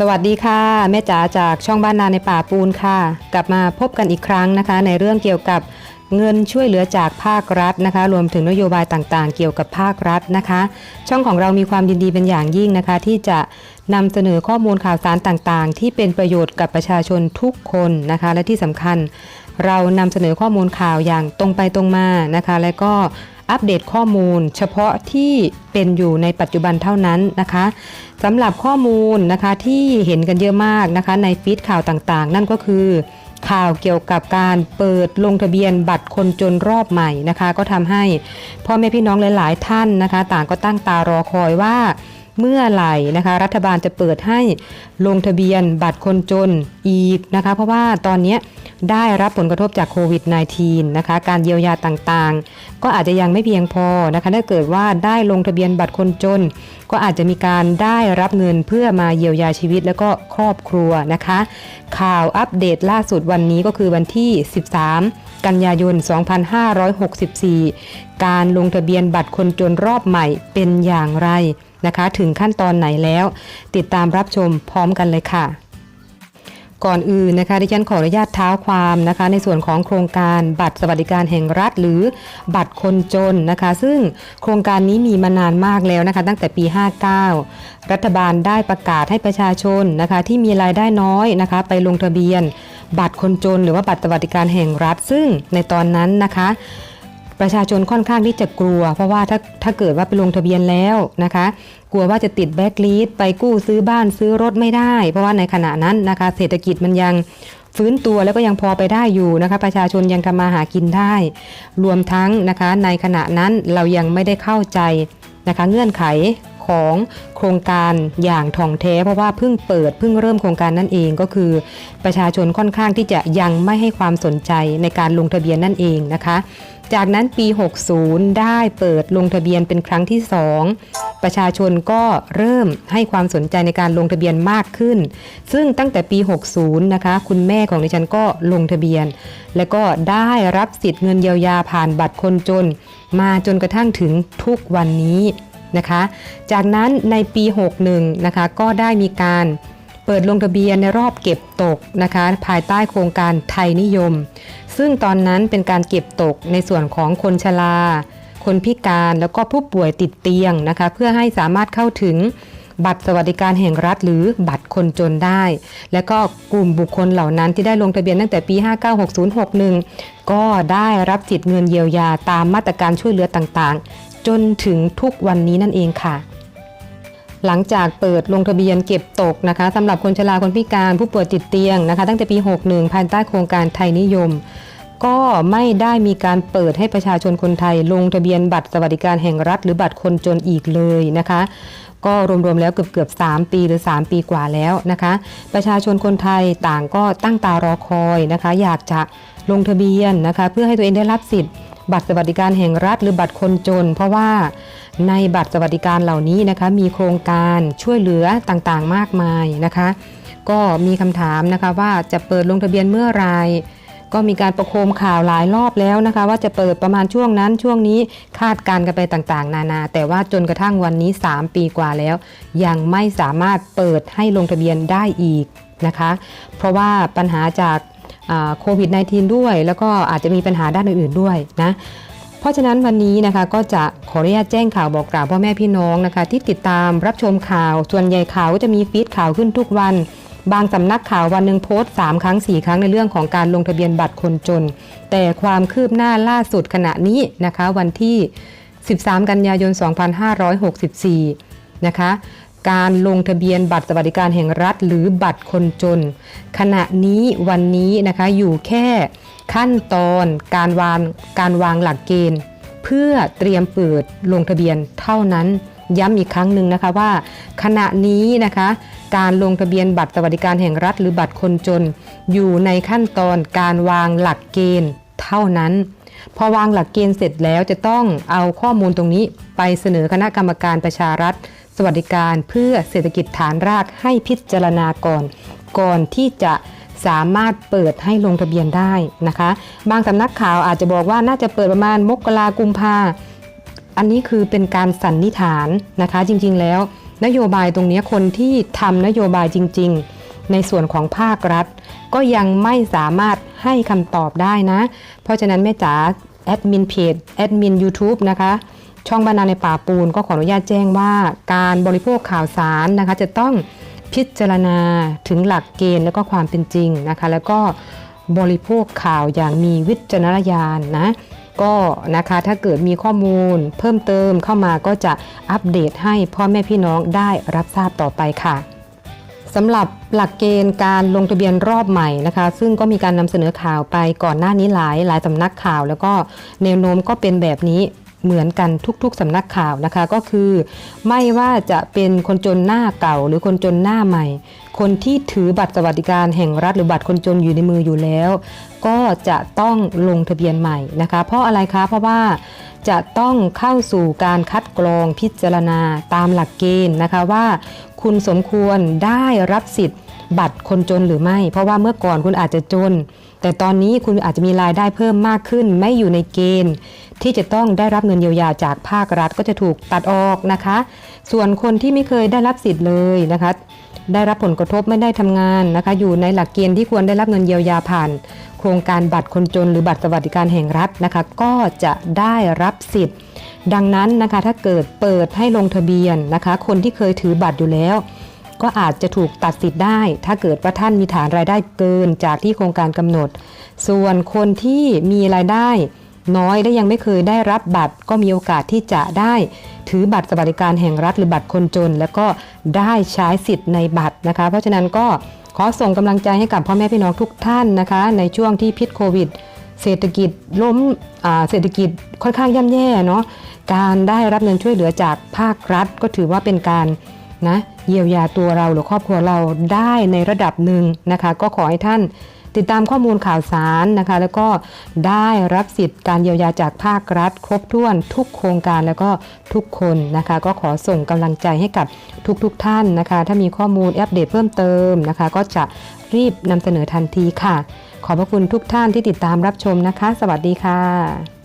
สวัสดีค่ะ แม่จ๋าจากช่องบ้านนาในป่าปูนค่ะ กลับมาพบกันอีกครั้งนะคะ ในเรื่องเกี่ยวกับ เงินช่วยเหลือจากภาครัฐนะคะ รวมถึงนโยบายต่างๆ เกี่ยวกับภาครัฐนะคะ ช่องของเรามีความยินดีเป็นอย่างยิ่งนะคะ ที่จะนำเสนอข้อมูลข่าวสารต่างๆ ที่เป็นประโยชน์กับประชาชนทุกคนนะคะ และที่สำคัญ เรานำเสนอข้อมูลข่าวอย่างตรงไปตรงมานะคะ และก็อัปเดตข้อมูล เฉพาะที่เป็นอยู่ในปัจจุบันเท่านั้นนะคะสำหรับข้อมูลนะคะที่เห็นกันเยอะมากนะคะ ในฟีดข่าวต่างๆ นั่นก็คือ ข่าวเกี่ยวกับการเปิดลงทะเบียนบัตรคนจนรอบใหม่นะคะ ก็ทำให้พ่อแม่พี่น้องหลาย ๆ ท่านนะคะ ต่างก็ตั้งตารอคอยว่า เมื่อไหร่นะคะ รัฐบาลจะเปิดให้ลงทะเบียนบัตรคนจนอีกนะคะ เพราะว่าตอนนี้ได้รับผลกระทบจากโควิด -19 นะคะ การเยียวยาต่างๆ ก็อาจจะยังไม่เพียงพอนะคะถ้าเกิดว่าได้ลงทะเบียนบัตรคนจน ก็อาจจะมีการได้รับเงินเพื่อมาเยียวยาชีวิตแล้วก็ครอบครัวนะคะ ข่าวอัปเดตล่าสุดวันนี้ก็คือวันที่ 13 กันยายน 2564 การลงทะเบียนบัตรคนจนรอบใหม่เป็นอย่างไร นะคะ ถึงขั้นตอนไหนแล้ว ติดตามรับชมพร้อมกันเลยค่ะ ก่อนอื่นนะคะดิฉันขออนุญาตเท้าความนะคะ ในส่วนของโครงการบัตรสวัสดิการแห่งรัฐ หรือบัตรคนจนนะคะ ซึ่งโครงการนี้มีมานานมากแล้วนะคะ ตั้งแต่ปี 59 รัฐบาลได้ประกาศให้ประชาชนนะคะ ที่มีรายได้น้อยนะคะ ไปลงทะเบียน บัตรคนจน หรือว่าบัตรสวัสดิการแห่งรัฐ ซึ่งในตอนนั้นนะคะ ประชาชนค่อนข้างที่จะกลัว เพราะว่าถ้าถ้าเกิดว่าไปลงทะเบียนแล้วนะคะ กลัวว่าจะติดแบ็กลีดไปกู้ซื้อบ้านซื้อรถไม่ได้ เพราะว่าในขณะนั้นนะคะ เศรษฐกิจมันยังฟื้นตัวแล้วก็ยังพอไปได้อยู่นะคะ ประชาชนยังทำมาหากินได้ รวมทั้งนะคะในขณะนั้นเรายังไม่ได้เข้าใจนะคะ เงื่อนไขของโครงการอย่างท่องแท้เพราะว่าเพิ่งเปิดเพิ่งเริ่มโครงการนั่นเองก็คือ ประชาชนค่อนข้างที่จะยังไม่ให้ความสนใจในการลงทะเบียนนั่นเองนะคะ จากนั้นปี 60 ได้เปิดลงทะเบียนเป็นครั้งที่ 2 ประชาชนก็เริ่มให้ความสนใจในการลงทะเบียนมากขึ้น ซึ่งตั้งแต่ปี 60 นะคะ คุณแม่ของดิฉันก็ลงทะเบียน และก็ได้รับสิทธิ์เงินเยียวยาผ่านบัตรคนจน มาจนกระทั่งถึงทุกวันนี้นะคะ จากนั้นในปี 61 นะคะ ก็ได้มีการเปิดลงทะเบียนในรอบเก็บตกนะคะ ภายใต้โครงการไทยนิยม ซึ่งตอนนั้นเป็นการเก็บตกในส่วนของคนชราคนพิการแล้วก็ผู้ป่วยติดเตียงนะคะ เพื่อให้สามารถเข้าถึงบัตรสวัสดิการแห่งรัฐหรือบัตรคนจนได้ และก็กลุ่มบุคคลเหล่านั้นที่ได้ลงทะเบียนตั้งแต่ปี 596061 ก็ได้รับสิทธิ์เงินเยียวยาตามมาตรการช่วยเหลือต่างๆ จนถึงทุกวันนี้นั่นเองค่ะ หลังจากเปิดลงทะเบียนเก็บตกนะคะสำหรับคนชราคนพิการผู้ป่วยติดเตียงนะคะ ตั้งแต่ปี 61 ภายใต้โครงการไทยนิยม ก็ไม่ได้มีการเปิดให้ประชาชนคนไทย ลงทะเบียนบัตรสวัสดิการแห่งรัฐ หรือบัตรคนจนอีกเลยนะคะก็รวมๆแล้วเกือบเกือบ3 ปีหรือ 3 ปีกว่าแล้วนะคะ ประชาชนคนไทยต่างก็ตั้งตารอคอยนะคะ อยากจะลงทะเบียนนะคะ เพื่อให้ตัวเองได้รับสิทธิ์ บัตรสวัสดิการแห่งรัฐ หรือบัตรคนจน เพราะว่าในบัตรสวัสดิการเหล่านี้นะคะมีโครงการช่วยเหลือต่างๆมากมายนะคะ ก็มีคำถามนะคะว่าจะเปิดลงทะเบียนเมื่อไรก็มีการประโคมข่าวหลายรอบแล้วนะคะ ว่าจะเปิดประมาณช่วงนั้นช่วงนี้คาดการณ์กันไปต่างๆ นานา แต่ว่าจนกระทั่งวันนี้ 3 ปีกว่าแล้ว ยังไม่สามารถเปิดให้ลงทะเบียนได้อีกนะคะ เพราะว่าปัญหาจาก โควิด -19 ด้วย แล้วก็อาจจะมีปัญหาด้านอื่นๆด้วยนะเพราะฉะนั้นวันนี้นะคะก็จะขออนุญาตแจ้งข่าวบอกกล่าวพ่อแม่พี่น้องนะคะ ที่ติดตามรับชมข่าว ส่วนใหญ่ข่าวก็จะมีฟีดข่าวขึ้นทุกวัน บางสำนักข่าววันหนึ่งโพสต์3ครั้ง 4 ครั้งในเรื่องของการลงทะเบียนบัตรคนจน แต่ความคืบหน้าล่าสุดขณะนี้นะคะ วันที่ 13 กันยายน 2564 นะคะ การลงทะเบียนบัตรสวัสดิการแห่งรัฐ หรือบัตรคนจน ขณะนี้วันนี้นะคะอยู่แค่ขั้นตอนการวางการวางหลักเกณฑ์ เพื่อเตรียมเปิดลงทะเบียนเท่านั้นย้ำอีกครั้งหนึ่งนะคะว่า ขณะนี้นะคะ การลงทะเบียนบัตรสวัสดิการแห่งรัฐ หรือบัตรคนจน อยู่ในขั้นตอนการวางหลักเกณฑ์เท่านั้น พอวางหลักเกณฑ์เสร็จแล้วจะต้องเอาข้อมูลตรงนี้ไปเสนอคณะกรรมการประชารัฐ สวัสดิการเพื่อเศรษฐกิจฐานรากให้พิจารณาก่อน ก่อนที่จะสามารถเปิดให้ลงทะเบียนได้นะคะ บางสำนักข่าวอาจจะบอกว่าน่าจะเปิดประมาณมกรากุมภาอันนี้คือเป็นการสันนิษฐานนะคะ จริงๆแล้ว นโยบายตรงนี้คนที่ทำนโยบายจริง ๆ ในส่วนของภาครัฐ ก็ยังไม่สามารถให้คำตอบได้นะ เพราะฉะนั้นแม่จ๋าแอดมินเพจแอดมิน YouTube นะคะ ช่องบรรณาในป่าปูนก็ขออนุญาตแจ้งว่า การบริโภคข่าวสารนะคะ จะต้องพิจารณาถึงหลักเกณฑ์และก็ความเป็นจริงนะคะ แล้วก็บริโภคข่าวอย่างมีวิจารณญาณนะก็นะคะถ้าเกิดมีข้อมูลเพิ่มเติมเข้ามาก็จะอัปเดตให้พ่อแม่พี่น้องได้รับทราบต่อไปค่ะสำหรับหลักเกณฑ์การลงทะเบียนรอบใหม่นะคะ ซึ่งก็มีการนำเสนอข่าวไปก่อนหน้านี้หลายหลายสำนักข่าว แล้วก็แนวโน้มก็เป็นแบบนี้ เหมือนกันทุกๆสำนักข่าวนะคะก็คือ ไม่ว่าจะเป็นคนจนหน้าเก่าหรือคนจนหน้าใหม่ คนที่ถือบัตรสวัสดิการแห่งรัฐหรือบัตรคนจนอยู่ในมืออยู่แล้ว ก็จะต้องลงทะเบียนใหม่นะคะ เพราะอะไรคะเพราะว่าจะต้องเข้าสู่การคัดกรองพิจารณาตามหลักเกณฑ์นะคะว่า คุณสมควรได้รับสิทธิ์ บัตรคนจนหรือไม่ เพราะว่าเมื่อก่อนคุณอาจจะจน แต่ตอนนี้คุณอาจจะมีรายได้เพิ่มมากขึ้น ไม่อยู่ในเกณฑ์ ที่จะต้องได้รับเงินเยียวยาจากภาครัฐก็จะถูกตัดออกนะคะ ส่วนคนที่ไม่เคยได้รับสิทธิ์เลยนะคะได้รับผลกระทบไม่ได้ทำงานนะคะ อยู่ในหลักเกณฑ์ที่ควรได้รับเงินเยียวยาผ่าน โครงการบัตรคนจนหรือบัตรสวัสดิการแห่งรัฐนะคะ ก็จะได้รับสิทธิ์ ดังนั้นนะคะถ้าเกิดเปิดให้ลงทะเบียนนะคะ คนที่เคยถือบัตรอยู่แล้ว ก็อาจจะถูกตัดสิทธิ์ได้ ถ้าเกิดว่าท่านมีฐานรายได้เกินจากที่โครงการกำหนด ส่วนคนที่มีรายได้ น้อยและยังไม่เคยได้รับบัตร ก็มีโอกาสที่จะได้ ถือบัตรสวัสดิการแห่งรัฐหรือบัตรคนจน แล้วก็ได้ใช้สิทธิ์ในบัตรนะคะ เพราะฉะนั้นก็ขอส่งกำลังใจให้กับพ่อแม่พี่น้องทุกท่านนะคะ ในช่วงที่พิษโควิดเศรษฐกิจล้มเศรษฐกิจค่อนข้างย่ำแย่เนาะ การได้รับเงินช่วยเหลือจากภาครัฐก็ถือว่าเป็นการนะ เยียวยาตัวเราหรือครอบครัวเราได้ในระดับหนึ่งนะคะ ก็ขอให้ท่านติดตามข้อมูลข่าวสารนะคะ แล้วก็ได้รับสิทธิ์การเยียวยาจากภาครัฐ ครบถ้วนทุกโครงการแล้วก็ทุกคนนะคะ ก็ขอส่งกำลังใจให้กับทุกๆทท่านนะคะ ถ้ามีข้อมูลอัปเดตเพิ่มเติมนะคะ ก็จะรีบนำเสนอทันทีค่ะ ขอบพระคุณทุกท่านที่ติดตามรับชมนะคะ สวัสดีค่ะ